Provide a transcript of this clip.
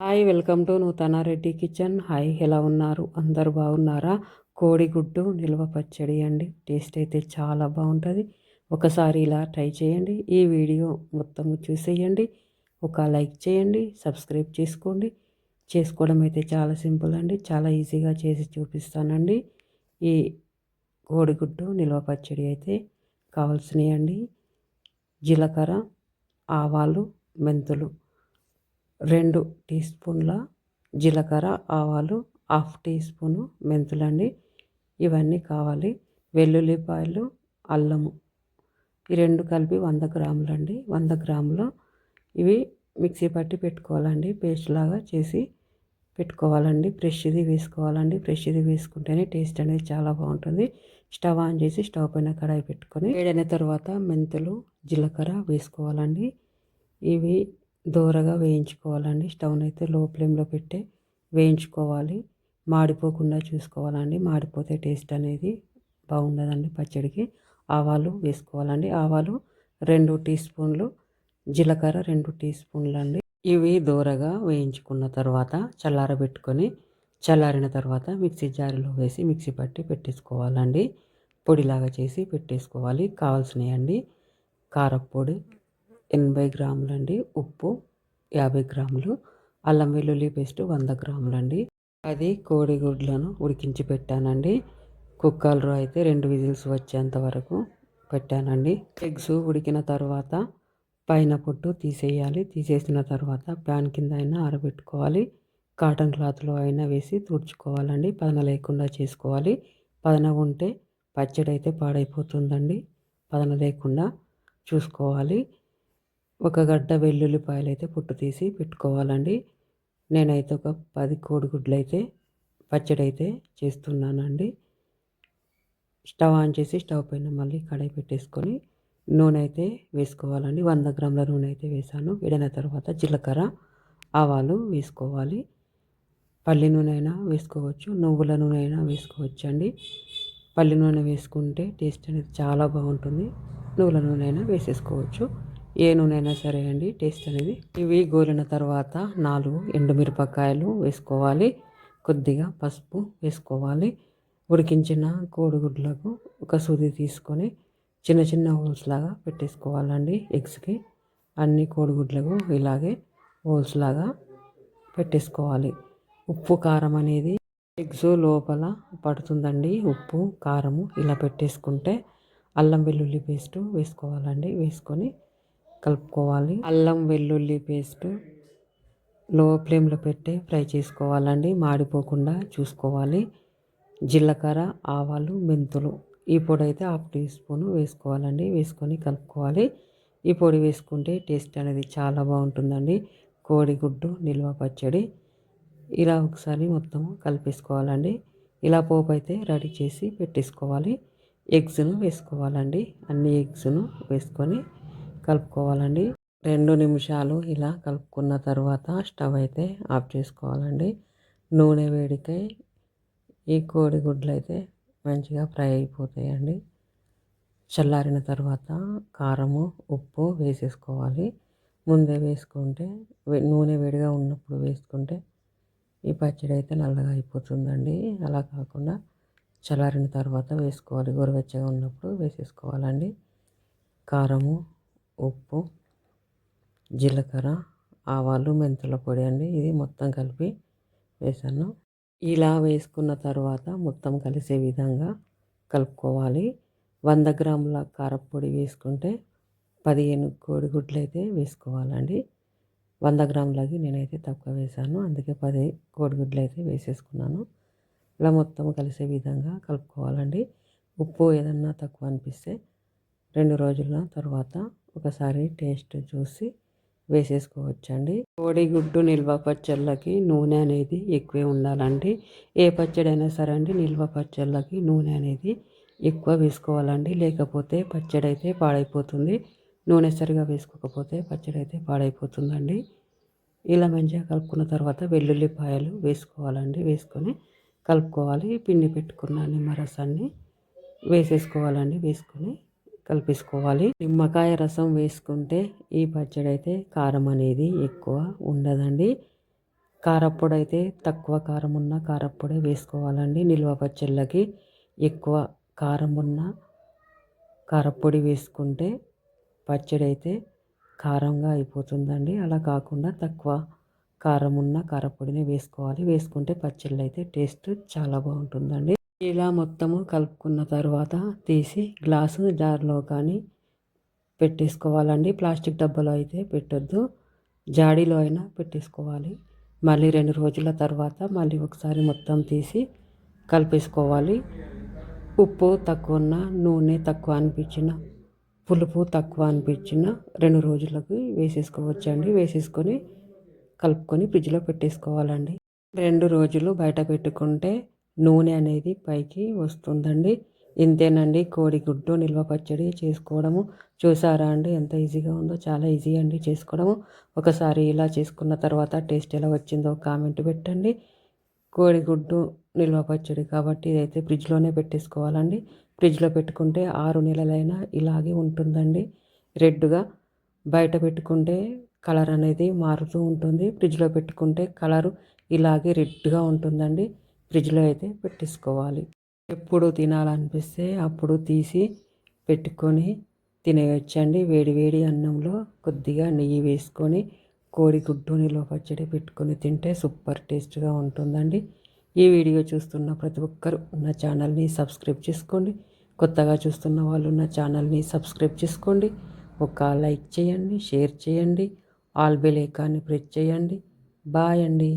Hi welcome to Nuthana Reddy kitchen. Hi ఎలా ఉన్నారు? అందరు బాగున్నారా? కోడిగుడ్డు నిల్వ పచ్చడి అండి. టేస్ట్ అయితే చాలా బాగుంటుంది. ఒకసారి ఇలా ట్రై చేయండి. ఈ వీడియో మొత్తం చూసేయండి. ఒక లైక్ చేయండి. సబ్స్క్రైబ్ చేసుకోండి. చేసుకోవడం అయితే చాలా సింపుల్ అండి. చాలా ఈజీగా చేసి చూపిస్తానండి. ఈ కోడిగుడ్డు నిల్వ పచ్చడి అయితే కావాల్సినవి అండి జీలకర్ర ఆవాలు మెంతులు. రెండు టీ స్పూన్ల జీలకర్ర ఆవాలు హాఫ్ టీ స్పూను మెంతులండి. ఇవన్నీ కావాలి. వెల్లుల్లిపాయలు అల్లము. ఈ రెండు కలిపి వంద గ్రాములండి. వంద గ్రాములు ఇవి మిక్సీ పట్టి పెట్టుకోవాలండి. పేస్ట్ లాగా చేసి పెట్టుకోవాలండి. ఫ్రెష్ది వేసుకోవాలండి. ఫ్రెష్ది వేసుకుంటేనే టేస్ట్ అనేది చాలా బాగుంటుంది. స్టవ్ ఆన్ చేసి స్టవ్ పైన కడాయి పెట్టుకొని వేడైన తర్వాత మెంతులు జీలకర్ర వేసుకోవాలండి. ఇవి దూరగా వేయించుకోవాలండి. స్టవ్ని అయితే లో ఫ్లేమ్లో పెట్టి వేయించుకోవాలి. మాడిపోకుండా చూసుకోవాలండి. మాడిపోతే టేస్ట్ అనేది బాగుండదండి పచ్చడికి. ఆవాలు వేసుకోవాలండి. ఆవాలు రెండు టీ స్పూన్లు జీలకర్ర రెండు టీ స్పూన్లు అండి ఇవి దూరగా వేయించుకున్న తర్వాత చల్లారబెట్టుకొని చల్లారిన తర్వాత మిక్సీ జారిలో వేసి మిక్సీ పట్టి పెట్టేసుకోవాలండి. పొడిలాగా చేసి పెట్టేసుకోవాలి. కావాల్సినవి అండి కారపొడి ఎనభై గ్రాములండి ఉప్పు యాభై గ్రాములు అల్లం వెల్లుల్లి పేస్ట్ వంద గ్రాములండి. అది కోడిగుడ్లను ఉడికించి పెట్టానండి. కుక్కర్లో అయితే రెండు విజిల్స్ వచ్చేంత వరకు పెట్టానండి. ఎగ్స్ ఉడికిన తర్వాత పైన పొట్టు తీసేయాలి. తీసేసిన తర్వాత ప్యాన్ కింద అయినా ఆరబెట్టుకోవాలి. కాటన్ క్లాత్లో అయినా వేసి తుడుచుకోవాలండి. పదన లేకుండా చేసుకోవాలి. పదన ఉంటే పచ్చడి అయితే పాడైపోతుందండి. పదన లేకుండా చూసుకోవాలి. ఒక గడ్డ వెల్లుల్లిపాయలు అయితే పుట్టు తీసి పెట్టుకోవాలండి. నేనైతే ఒక పది కోడిగుడ్లు అయితే పచ్చడి అయితే చేస్తున్నానండి. స్టవ్ ఆన్ చేసి స్టవ్ పైన మళ్ళీ కడాయి పెట్టేసుకొని నూనె అయితే వేసుకోవాలండి. వంద గ్రాముల నూనె అయితే వేసాను. వేడిన తర్వాత జీలకర్ర ఆవాలు వేసుకోవాలి. పల్లి నూనె అయినా వేసుకోవచ్చు. నువ్వుల నూనె అయినా వేసుకోవచ్చు అండి పల్లి నూనె వేసుకుంటే టేస్ట్ అనేది చాలా బాగుంటుంది. నువ్వుల నూనె అయినా వేసేసుకోవచ్చు. ఏ నూనె అయినా సరే అండి టేస్ట్ అనేది ఇవి గోలిన తర్వాత నాలుగు ఎండుమిరపకాయలు వేసుకోవాలి. కొద్దిగా పసుపు వేసుకోవాలి. ఉడికించిన కోడిగుడ్లకు ఒక సూది తీసుకొని చిన్న చిన్న హోల్స్ లాగా పెట్టేసుకోవాలండి ఎగ్స్కి. అన్ని కోడిగుడ్లకు ఇలాగే హోల్స్ లాగా పెట్టేసుకోవాలి. ఉప్పు కారం అనేది ఎగ్స్ లోపల పడుతుందండి. ఉప్పు కారము ఇలా పెట్టేసుకుంటే అల్లం వెల్లుల్లి పేస్టు వేసుకోవాలండి. వేసుకొని కలుపుకోవాలి. అల్లం వెల్లుల్లి పేస్ట్లో ఫ్లేమ్లో పెట్టి ఫ్రై చేసుకోవాలండి. మాడిపోకుండా చూసుకోవాలి. జీలకర్ర ఆవాలు మెంతులు ఈ పొడి అయితే హాఫ్ టీ స్పూన్ వేసుకోవాలండి. వేసుకొని కలుపుకోవాలి. ఈ పొడి వేసుకుంటే టేస్ట్ అనేది చాలా బాగుంటుందండి. కోడిగుడ్డు నిల్వ పచ్చడి ఇలా ఒకసారి మొత్తం కలిపేసుకోవాలండి. ఇలా పోపు అయితే రెడీ చేసి పెట్టేసుకోవాలి. ఎగ్స్ను వేసుకోవాలండి. అన్ని ఎగ్స్ను వేసుకొని కలుపుకోవాలండి. రెండు నిమిషాలు ఇలా కలుపుకున్న తర్వాత స్టవ్ అయితే ఆఫ్ చేసుకోవాలండి. నూనె వేడికై ఈ కోడిగుడ్లు అయితే మంచిగా ఫ్రై అయిపోతాయండి. చల్లారిన తర్వాత కారము ఉప్పు వేసేసుకోవాలి. ముందే వేసుకుంటే నూనె వేడిగా ఉన్నప్పుడు వేసుకుంటే ఈ పచ్చడి అయితే నల్లగా అయిపోతుందండి. అలా కాకుండా చల్లారిన తర్వాత వేసుకోవాలి. గోరువెచ్చగా ఉన్నప్పుడు వేసేసుకోవాలండి. కారము ఉప్పు జీలకర్ర ఆవాలు మెంతుల పొడి అండి. ఇది మొత్తం కలిపి వేసాను. ఇలా వేసుకున్న తర్వాత మొత్తం కలిసే విధంగా కలుపుకోవాలి. వంద గ్రాముల కారపొడి వేసుకుంటే పదిహేను కోడిగుడ్లు అయితే వేసుకోవాలండి. వంద గ్రాములకి నేనైతే తక్కువ వేసాను. అందుకే పది కోడిగుడ్లు అయితే వేసేసుకున్నాను. ఇలా మొత్తం కలిసే విధంగా కలుపుకోవాలండి. ఉప్పు ఏదన్నా తక్కువ అనిపిస్తే రెండు రోజుల తర్వాత ఒకసారి టేస్ట్ చూసి వేసేసుకోవచ్చండి. కోడిగుడ్డు నిల్వ పచ్చళ్ళకి నూనె అనేది ఎక్కువే ఉండాలండి. ఏ పచ్చడి అయినా సరే అండి నిల్వ పచ్చళ్ళకి నూనె అనేది ఎక్కువ వేసుకోవాలండి. లేకపోతే పచ్చడి అయితే పాడైపోతుంది. నూనె సరిగా వేసుకోకపోతే పచ్చడి అయితే పాడైపోతుందండి. ఇలా మంచిగా కలుపుకున్న తర్వాత వెల్లుల్లిపాయలు వేసుకోవాలండి. వేసుకొని కలుపుకోవాలి. పిండి పెట్టుకున్న నిమ్మరసాన్ని వేసేసుకోవాలండి. వేసుకొని కలిపేసుకోవాలి. నిమ్మకాయ రసం వేసుకుంటే ఈ పచ్చడి అయితే కారం అనేది ఎక్కువ ఉండదండి. కారప్పొడి అయితే తక్కువ కారం ఉన్న కారప్పొడే వేసుకోవాలండి. నిల్వ పచ్చళ్ళకి ఎక్కువ కారం ఉన్న కారప్పొడి వేసుకుంటే పచ్చడి అయితే కారంగా అయిపోతుందండి. అలా కాకుండా తక్కువ కారం ఉన్న కారపొడిని వేసుకోవాలి. వేసుకుంటే పచ్చళ్ళు అయితే టేస్ట్ చాలా బాగుంటుందండి. ఇలా మొత్తము కలుపుకున్న తర్వాత తీసి గ్లాసు జార్లో కానీ పెట్టేసుకోవాలండి. ప్లాస్టిక్ డబ్బాలో అయితే పెట్టొద్దు. జాడీలో అయినా పెట్టేసుకోవాలి. మళ్ళీ రెండు రోజుల తర్వాత మళ్ళీ ఒకసారి మొత్తం తీసి కలిపేసుకోవాలి. ఉప్పు తక్కువ ఉన్న నూనె తక్కువ అనిపించిన పులుపు తక్కువ అనిపించిన రెండు రోజులకు వేసేసుకోవచ్చండి. వేసేసుకొని కలుపుకొని ఫ్రిడ్జ్లో పెట్టేసుకోవాలండి. రెండు రోజులు బయట పెట్టుకుంటే నూనె అనేది పైకి వస్తుందండి. ఇంతేనండి కోడిగుడ్డు నిల్వ పచ్చడి చేసుకోవడము. చూసారా అండి ఎంత ఈజీగా ఉందో చాలా ఈజీ అండి చేసుకోవడము. ఒకసారి ఇలా చేసుకున్న తర్వాత టేస్ట్ ఎలా వచ్చిందో కామెంట్ పెట్టండి. కోడిగుడ్డు నిల్వ పచ్చడి కాబట్టి ఇదైతే ఫ్రిడ్జ్లోనే పెట్టేసుకోవాలండి. ఫ్రిడ్జ్లో పెట్టుకుంటే ఆరు నెలలైనా ఇలాగే ఉంటుందండి. రెడ్గా బయట పెట్టుకుంటే కలర్ అనేది మారుతూ ఉంటుంది. ఫ్రిడ్జ్లో పెట్టుకుంటే కలరు ఇలాగే రెడ్గా ఉంటుందండి. ఫ్రిడ్జ్లో అయితే పెట్టేసుకోవాలి. ఎప్పుడు తినాలనిపిస్తే అప్పుడు తీసి పెట్టుకొని తినేయొచ్చండి. వేడివేడి అన్నంలో కొద్దిగా నెయ్యి వేసుకొని కోడిగుడ్డు నిల్వ పచ్చడి పెట్టుకొని తింటే సూపర్ టేస్ట్గా ఉంటుందండి. ఈ వీడియో చూస్తున్న ప్రతి ఒక్కరు నా ఛానల్ని సబ్స్క్రైబ్ చేసుకోండి. కొత్తగా చూస్తున్న వాళ్ళు నా ఛానల్ని సబ్స్క్రైబ్ చేసుకోండి. ఒక లైక్ చేయండి షేర్ చేయండి ఆల్ బెల్ ఐకాన్ని ప్రెస్ చేయండి. బాయ్ అండి.